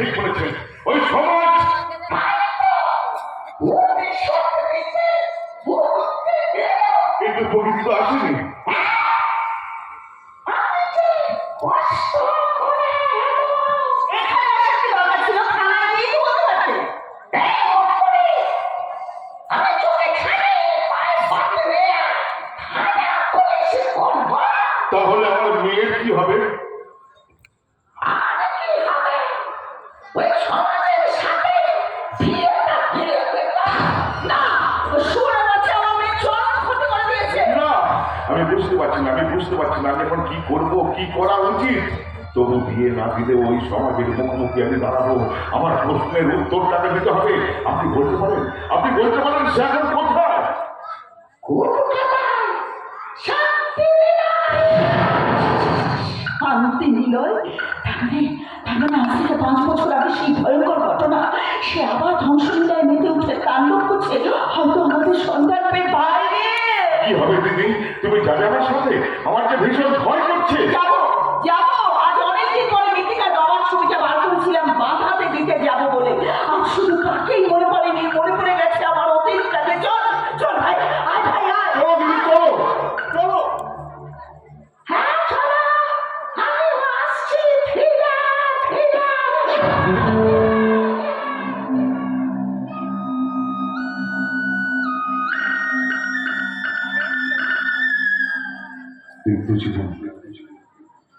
ঠিক বলেছেন। ওই সমাজ কিন্তু পবিত্র আসেনি। পারছি না আমি বুঝতে পারছি না আমি এখন কি করব, কি করা উচিত? তবু বিয়ে না দিলে ওই সমাজের মুখোমুখি আমি দাঁড়াবো আমার প্রশ্নের উত্তরটাকে দিতে হবে। আপনি বলতে পারেন? আপনি বলতে পারেন সে এখন কোথায়? পাঁচ বছর আগে সেই দিদি তুমি যাবে আমার সাথে? আমার যে ভীষণ ভয় করছে। যাব যাব। আজ অনেকদিন পরে মৃত্তিকার বাবার ছবিটা বার করেছিলাম, বাধাতে দিতে যাব।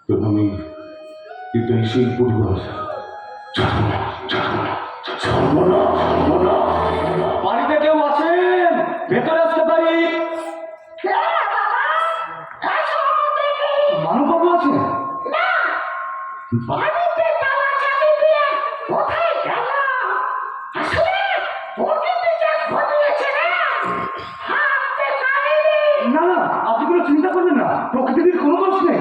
তোর আমি এটাই সেই পরিবার বাড়িতে কেউ আছেন? ভেতরে আসতে পারি মানুবাবু আছেন? না না চিন্তা করবেন না। প্রকৃতির কোনো দোষ নেই।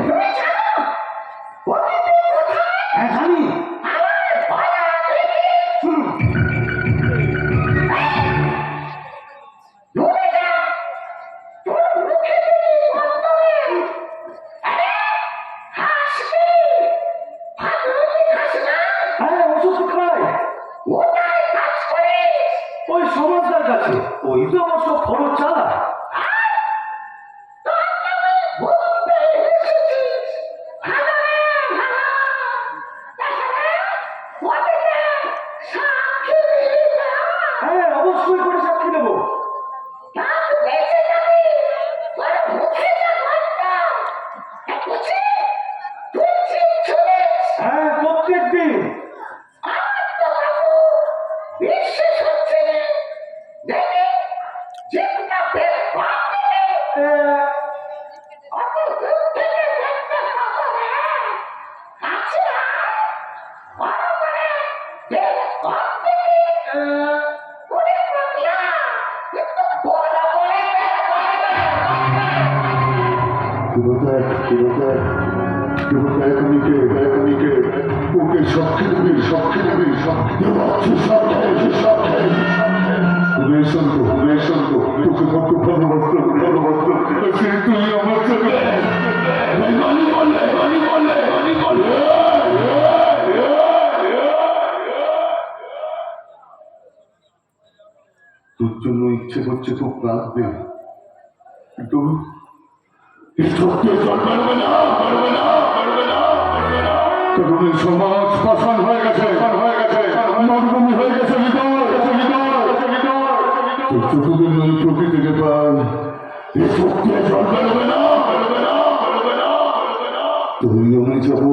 Yeah. বলে বেঙ্গলি বলে বেঙ্গলি বলে তোর জন্য ইচ্ছে করছে তো কাঁদবে কিন্তু সত্যি পারবে না পারবে না পারবে না পারবে এই সমাজ পাষাণ হয়ে গেছে হয়ে গেছে, মরুভূমি হয়ে গেছে হৃদয় তো প্রকৃতিকে পাই এই শক্তি জল বেরোবে না না বেরোবে আমি যাব।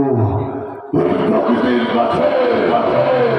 প্রকৃতির কাছে কাছে।